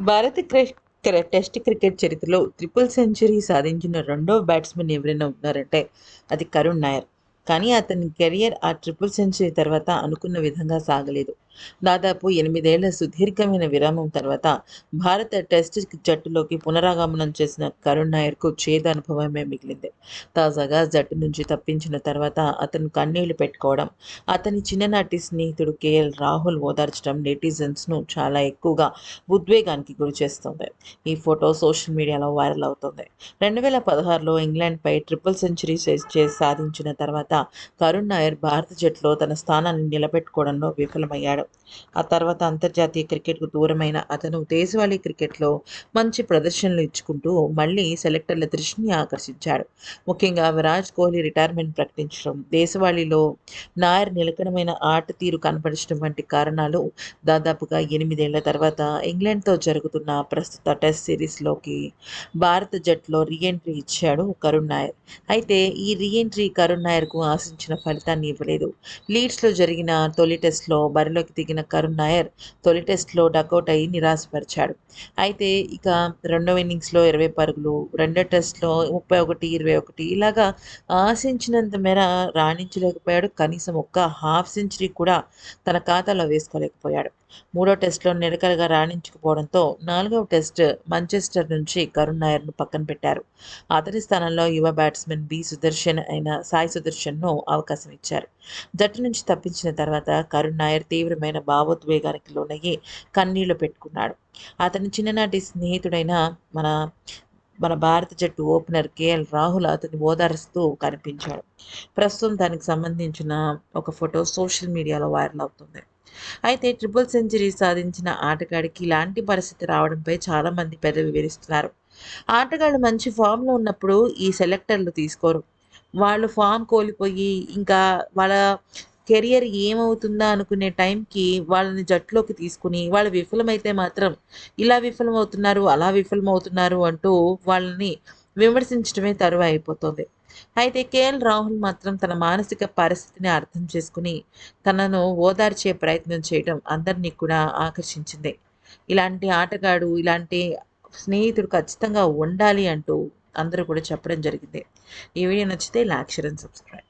భారత test cricket చరిత్రలో triple century సాధించిన రెండో బ్యాట్స్మెన్ ఎవరైనా ఉన్నారంటే అది కరుణ్ నాయర్. కానీ అతని కెరియర్ ఆ ట్రిపుల్ సెంచరీ తర్వాత అనుకున్న విధంగా సాగలేదు. దాదాపు ఎనిమిదేళ్ళ సుదీర్ఘమైన విరామం తర్వాత భారత టెస్ట్ జట్టులోకి పునరాగమనం చేసిన కరుణ్ నాయర్కు చేదు అనుభవమే మిగిలింది. తాజాగా జట్టు నుంచి తప్పించిన తర్వాత అతను కన్నీళ్ళు పెట్టుకోవడం అతని చిన్ననాటి స్నేహితుడు కేఎల్ రాహుల్ ఓదార్చడం నెటిజన్స్ను చాలా ఎక్కువగా ఉద్వేగానికి గురి చేస్తుంది ఈ ఫోటో సోషల్ మీడియాలో వైరల్ అవుతుంది. రెండు వేల పదహారులో ఇంగ్లాండ్పై ట్రిపుల్ సెంచరీ చేసి సాధించిన తర్వాత కరుణ్ నాయర్ భారత జట్టులో తన స్థానాన్ని నిలబెట్టుకోవడంలో విఫలమయ్యాడు. ఆ తర్వాత అంతర్జాతీయ క్రికెట్కు దూరమైన అతను దేశవాళీ క్రికెట్లో మంచి ప్రదర్శనలు ఇచ్చుకుంటూ మళ్ళీ సెలెక్టర్ల దృష్టిని ఆకర్షించాడు. ముఖ్యంగా విరాట్ కోహ్లీ రిటైర్మెంట్ ప్రకటించడం దేశవాళీలో నాయర్ నిలకడమైన ఆట తీరు కనపరచడం వంటి కారణాలు దాదాపుగా ఎనిమిదేళ్ళ తర్వాత ఇంగ్లాండ్తో జరుగుతున్న ప్రస్తుత టెస్ట్ సిరీస్లోకి భారత జట్టులో రీఎంట్రీ ఇచ్చాడు కరుణ్ నాయర్. అయితే ఈ రీఎంట్రీ కరుణ్ నాయర్కు ఆశించిన ఫలితాన్ని ఇవ్వలేదు. లీడ్స్లో జరిగిన తొలి టెస్ట్లో బరిలోకి దిగిన కరుణ్ నాయర్ తొలి టెస్ట్లో డకౌట్ అయి నిరాశపరిచాడు. అయితే ఇక రెండవ ఇన్నింగ్స్లో ఇరవై పరుగులు రెండో టెస్ట్లో ముప్పై ఒకటి ఇరవై ఒకటి ఇలాగా ఆశించినంత మేర రాణించలేకపోయాడు. కనీసం ఒక్క హాఫ్ సెంచరీ కూడా తన ఖాతాలో వేసుకోలేకపోయాడు. మూడో టెస్ట్లో నిలకడగా రాణించకపోవడంతో నాలుగవ టెస్ట్ మంచెస్టర్ నుంచి కరుణ్ నాయర్ను పక్కన పెట్టారు. అతని స్థానంలో యువ బ్యాట్స్మెన్ బి సుదర్శన్ అయిన సాయి సుదర్శన్ను అవకాశం ఇచ్చారు. జట్టు నుంచి తప్పించిన తర్వాత కరుణ్ నాయర్ తీవ్రమైన భావోద్వేగానికి లోనయ్యి కన్నీళ్ళు పెట్టుకున్నాడు. అతని చిన్ననాటి స్నేహితుడైన మన మన భారత జట్టు ఓపెనర్ కేఎల్ రాహుల్ అతన్ని ఓదారుస్తూ కనిపించాడు. ప్రస్తుతం దానికి సంబంధించిన ఒక ఫోటో సోషల్ మీడియాలో వైరల్ అవుతుంది. అయితే ట్రిపుల్ సెంచరీ సాధించిన ఆటగాడికి ఇలాంటి పరిస్థితి రావడంపై చాలామంది పెద్ద వివరిస్తున్నారు ఆటగాళ్ళు మంచి ఫామ్లో ఉన్నప్పుడు ఈ సెలెక్టర్లు తీసుకోరు. వాళ్ళు ఫామ్ కోల్పోయి ఇంకా వాళ్ళ కెరియర్ ఏమవుతుందా అనుకునే టైంకి వాళ్ళని జట్టులోకి తీసుకుని వాళ్ళు విఫలమైతే మాత్రం ఇలా విఫలమవుతున్నారు అలా విఫలమవుతున్నారు అంటూ వాళ్ళని విమర్శించడమే తరువు అయిపోతుంది. అయితే కేఎల్ రాహుల్ మాత్రం తన మానసిక పరిస్థితిని అర్థం చేసుకుని తనను ఓదార్చే ప్రయత్నం చేయడం అందరినీ కూడా ఆకర్షించింది. ఇలాంటి ఆటగాడు ఇలాంటి స్నేహితుడు ఖచ్చితంగా ఉండాలి అంటూ అందరూ కూడా చెప్పడం జరిగింది. ఈ వీడియో నచ్చితే లైక్ షేర్ అండ్ సబ్స్క్రైబ్.